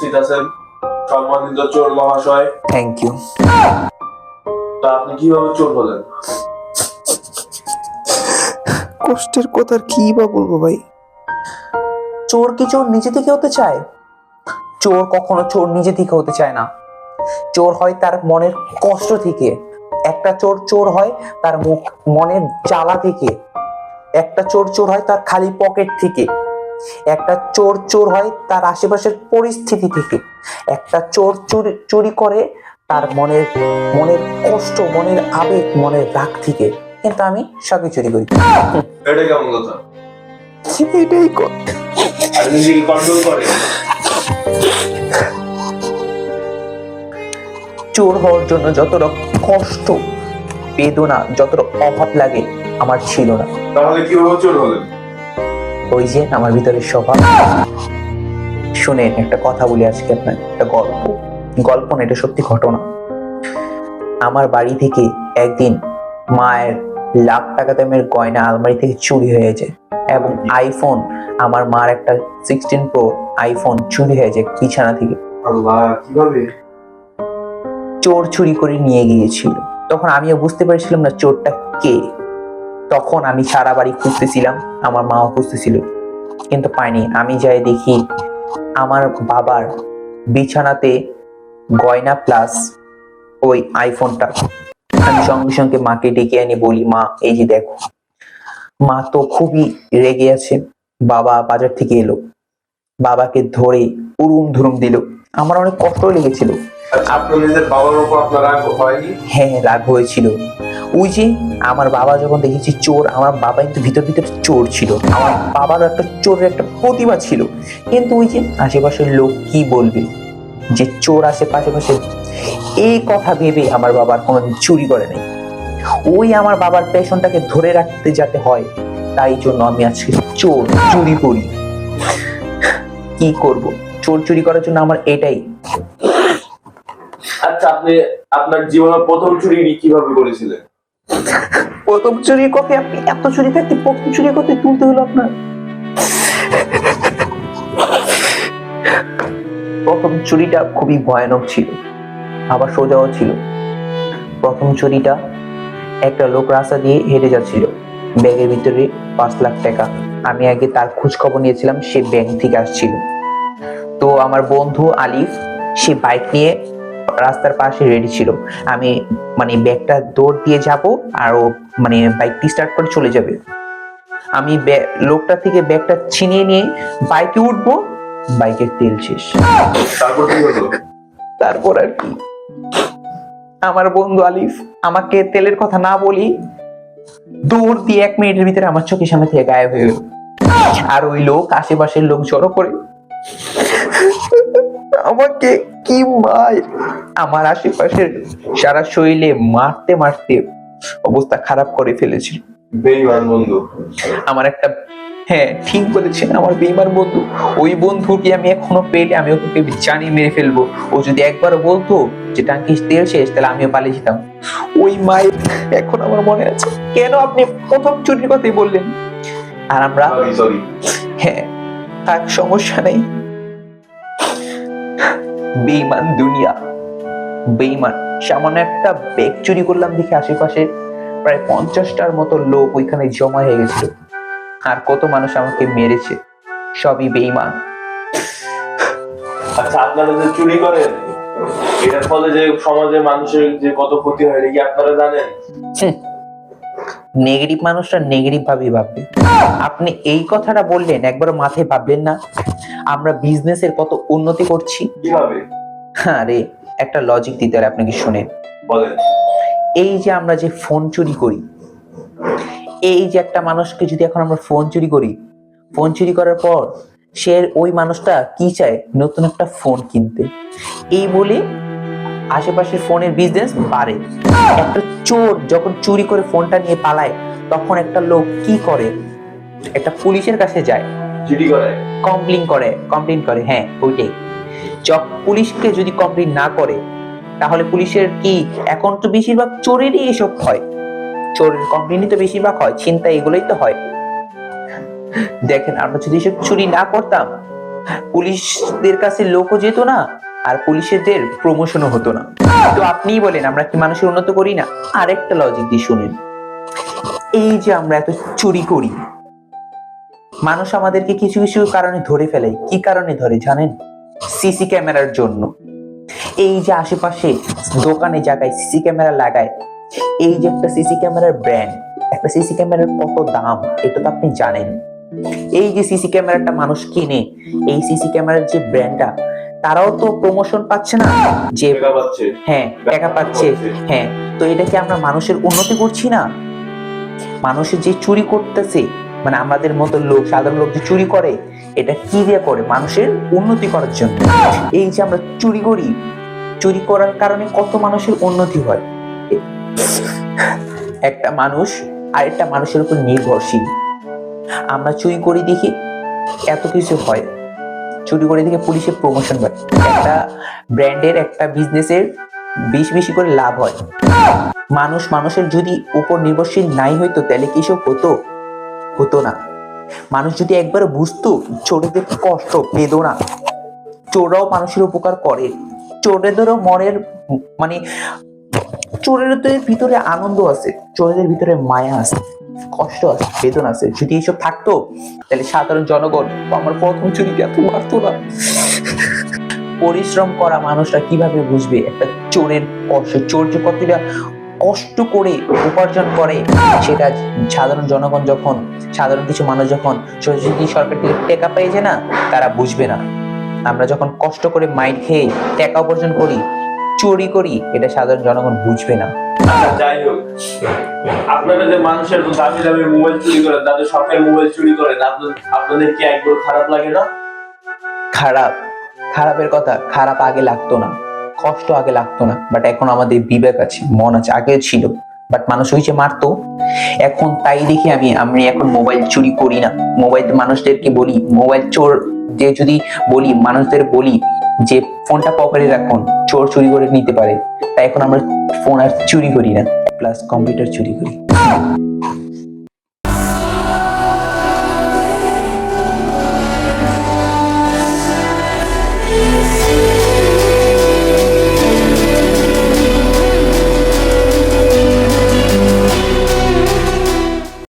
উপস্থিত আছেন সম্মানিত চোর মহাশয়। থ্যাংক ইউ তা আপনি কীভাবে চোর হলেন? কষ্টের কথা কি বা বলব ভাই? চোর কি চোর নিজে থেকে হতে চায়? চোর কখনো চোর নিজে থেকে হতে চায় না। চোর হয় তার মনের কষ্ট থেকে। একটা চোর চোর হয় তার মুখ মনের জ্বালা থেকে। একটা চোর চোর হয় তার খালি পকেট থেকে। একটা চোর চোর হয় তার আশেপাশের পরিস্থিতি থেকে। একটা চোর চুরি চুরি করে তার মনের মনের কষ্ট মনের আবেগ মনের রাগ থেকে। কিন্তু আমি সবই চুরি করি। এটা কেমন কথা? এটাই কথা নিজেকে কন্ট্রোল করে? চোর হওয়ার জন্য যতটা কষ্ট বেদনা যতটা অভাব লাগে আমার ছিল না। তাহলে কীভাবে চোর হলেন? ওই যে আমার ভিতরে স্বভাব শুনেন একটা কথা বলি আজকে আপনার একটা গল্প। গল্প না এটা সত্যি ঘটনা। আমার বাড়ি থেকে একদিন মায়ের লাখ টাকা দামের গয়না আলমারি থেকে চুরি হয়ে যায় এবং আইফোন আমার মার একটা সিক্সটিন প্রো আইফোন চুরি হয়ে যায় বিছানা থেকে। চোর চুরি করে নিয়ে গিয়েছিল। তখন আমিও বুঝতে পেরেছিলাম না চোরটা কে। তখন আমি সারা বাড়ি খুঁজতেছিলাম আমার মাও খুঁজতেছিল। কিন্তু পাইনি। আমি যাই দেখি আমার বাবার বিছানাতে গয়না প্লাস ওই আইফোনটা আমি সঙ্গে সঙ্গে মাকে ডেকে আনি বলি মা এই যে দেখো। মা তো খুবই রেগে আছে। বাবা বাজার থেকে এলো। বাবাকে ধরে উরুম ধুরুম দিল। আমার অনেক কষ্ট লেগেছিল। বাবার উপর আপনার রাগ হয়নি? হ্যাঁ রাগ হয়েছিল। ওই যে আমার বাবা যখন দেখেছি চোর, আমার বাবা কিন্তু ভিতর ভিতর চোর ছিল। আমার বাবার একটা চোরের একটা প্রতিভা ছিল। কিন্তু ওই যে আশেপাশের লোক কি বলবে? যে চোর আসে পাশাপাশি, এই কথা ভেবে আমার বাবার কোনোদিন চুরি করে নাই। ওই আমার বাবার পেশনটাকে ধরে রাখতে যাতে হয়, তাই জন্য আমি আজকে চোর চুরি করি। কি করব? চোর চুরি করার জন্য আমার এটাই। আচ্ছা আপনি আপনার জীবনের প্রথম চুরি কীভাবে করেছিলেন? প্রথম চুরি কপি আপনি এত চুরি থাকতে প্রথম চুরি করতে তুলতে হলো আপনার। প্রথম চুরিটা খুবই ভয়ানক ছিল, আবার সোজাও ছিল। প্রথম চুরিটা একটা লোক রাস্তা দিয়ে হেঁটে যাচ্ছিল, ব্যাগের ভিতরে পাঁচ লাখ টাকা। আমি আগে তার খোঁজ খবর নিয়েছিলাম, সে ব্যাংক থেকে আসছিল। তো আমার বন্ধু আলিফ, সে বাইক নিয়ে রাস্তার পাশে রেডি ছিল। আমি মানে ব্যাগটা দৌড় দিয়ে যাব আর ও মানে বাইকটি স্টার্ট করে চলে যাবে। আমি লোকটা থেকে ব্যাগটা ছিনিয়ে নিয়ে বাইকে উঠবো বাইকের তেল শেষ। তারপর কি হলো? তারপর আর কি। আমার বন্ধু আলিফ আমাকে তেলের কথা না বলি দৌড় দিয়ে এক মিনিটের ভিতরে আমার চোখের সামনে থেকে গায়েব হয়ে গেল। আর ওই লোক আশেপাশের লোক জড়ো করে আমাকে কি মার আমার আশেপাশের সারা শরীরে মারতে মারতে অবস্থা খারাপ করে ফেলেছিল। বেইমান বন্ধু। আমার একটা হ্যাঁ ঠিক বলেছেন আমার বেইমান বন্ধু। ওই বন্ধুকে আমি এখনও পেলে আমি ওকে জানি মেরে ফেলব। ও যদি একবার বলতো যে টাঙ্কি তেল শেষ তাহলে আমিও পালিয়ে যেতাম। ওই মায়ের এখন আমার মনে আছে কেন আপনি প্রথম চুরির কথাই বললেন? আর আমরা হ্যাঁ থাক সমস্যা নেই। বেইমান দুনিয়া। বেইমান সামান্য একটা ব্যাগ চুরি করলাম দেখে আশেপাশে প্রায় পঞ্চাশটার মতো লোক ওইখানে জমা হয়ে গেছিল। আর কত মানুষ আমাকে মেরেছে সবই বেইমান আচ্ছা আপনারা যে চুরি করেন এটার ফলে যে সমাজে মানুষের যে কত ক্ষতি হয় এটা কি আপনারা জানেন? নেগেটিভ মানুষরা নেগেটিভ ভাবেই ভাববে। আপনি এই কথাটা বললেন একবার মাথায় ভাববেন না। আমরা বিজনেসের কত উন্নতি করছি। হ্যাঁ আরে একটা লজিক দিতে হবে আপনাকে শুনে। এই যে আমরা যে ফোন চুরি করি এই যে একটা মানুষকে যদি এখন আমরা ফোন চুরি করি ফোন চুরি করার পর সে ওই মানুষটা কি চায়? নতুন একটা ফোন কিনতে। এই বলে আশেপাশের ফোনের বিজনেস বাড়ে। একটা চোর যখন চুরি করে ফোনটা নিয়ে পালায় তখন একটা লোক কি করে? একটা পুলিশের কাছে যায়। কমপ্লেন করে। কমপ্লেন করে হ্যাঁ ওইটাই। পুলিশকে যদি কমপ্লেন না করে তাহলে পুলিশের কি? এখন তো বেশিরভাগ চোরেরই এসব হয়। চোরের কমপ্লেনই তো বেশিরভাগ হয় চিন্তা এগুলোই তো হয়। দেখেন আমরা যদি এসব চুরি না করতাম পুলিশদের কাছে লোকও যেত না। আর পুলিশেদের প্রমোশনও হতো না। তো আপনিই বলেন, আমরা কি মানুষের উন্নত করি না? আরেকটা লজিক দিয়ে শুনেন। এই যে আমরা এত চুরি করি, মানুষ আমাদেরকে কিছু কিছু কারণে ধরে ফেলে। কি কারণে ধরে জানেন? সিসি ক্যামেরার জন্য। এই যে আশেপাশে দোকানে জায়গায় সিসি ক্যামেরা লাগায়, এই যে একটা সিসি ক্যামেরার ব্র্যান্ড একটা সিসি ক্যামেরার কত দাম, এটা তো আপনি জানেন। এই যে সিসি ক্যামেরাটা মানুষ কিনে, এই সিসি ক্যামেরার যে ব্র্যান্ডটা তারাও তো প্রমোশন পাচ্ছে না? যে পাচ্ছে। হ্যাঁ টাকা পাচ্ছে। হ্যাঁ তো এটা কি আমরা মানুষের উন্নতি করছি না? মানুষের যে চুরি করতেছে মানে আমাদের মতো লোক সাধারণ লোক যে চুরি করে এটা কি দিয়ে করে? মানুষের উন্নতি করার জন্য। এই যে আমরা চুরি করি চুরি করার কারণে কত মানুষের উন্নতি হয়? একটা মানুষ আরেকটা মানুষের উপর নির্ভরশীল। আমরা চুরি করি দেখি এত কিছু হয়। চুরি করে দেখে পুলিশের প্রমোশন হয়। একটা ব্র্যান্ডের একটা বিজনেসের বেশি বেশি করে লাভ হয়। মানুষ মানুষের যদি উপর নির্ভরশীল নাই হইতো, তাহলে কি সব হতো? হতো না। মানুষ যদি একবার বুঝতো, চোরদের কষ্ট, বেদনা, চোররাও মানুষের উপকার করে। চোরেদেরও মনের মানে চোরেদের ভিতরে আনন্দ আছে, চোরেদের ভিতরে মায়া আছে। কষ্ট আছে, বেদনা আছে, যদি এইসব থাকতো, তাহলে সাধারণ জনগণ আমার প্রথম চুরিকে এত মারতো না? পরিশ্রম করা মানুষরা কীভাবে বুঝবে? একটা চোরের কষ্ট, চোর যে কতটা কষ্ট করে উপার্জন করে, সেটা সাধারণ জনগণ যখন, সাধারণ কিছু মানুষ যখন যদি সরকার থেকে টেকা পেয়ে যায় না, তারা বুঝবে না। আমরা যখন কষ্ট করে মাইর খেয়ে টাকা উপার্জন করি, চুরি করি, এটা সাধারণ জনগণ বুঝবে না। যাই হোক। আপনারা যে মানুষের দামি দামি মোবাইল চুরি করেন, তাদের মোবাইল চুরি করেন, আপনাদের কি একবার খারাপ লাগে না? খারাপ। খারাপের কথা, খারাপ আগে লাগতো না, কষ্ট আগে লাগতো না বাট এখন আমাদের বিবেক আছে, মন আছে আগে ছিল বাট মানুষ যে মারতো। এখন তাই দেখি আমি আমি এখন মোবাইল চুরি করি না। মোবাইল মানুষদেরকে বলি, মোবাইল চোর যে যদি বলি, মানুষদের বলি যে ফোনটা পকেটে রাখুন চোর চুরি করে নিতে পারে। তাই এখন আমরা ফোন আর চুরি করি না প্লাস কম্পিউটার চুরি করি।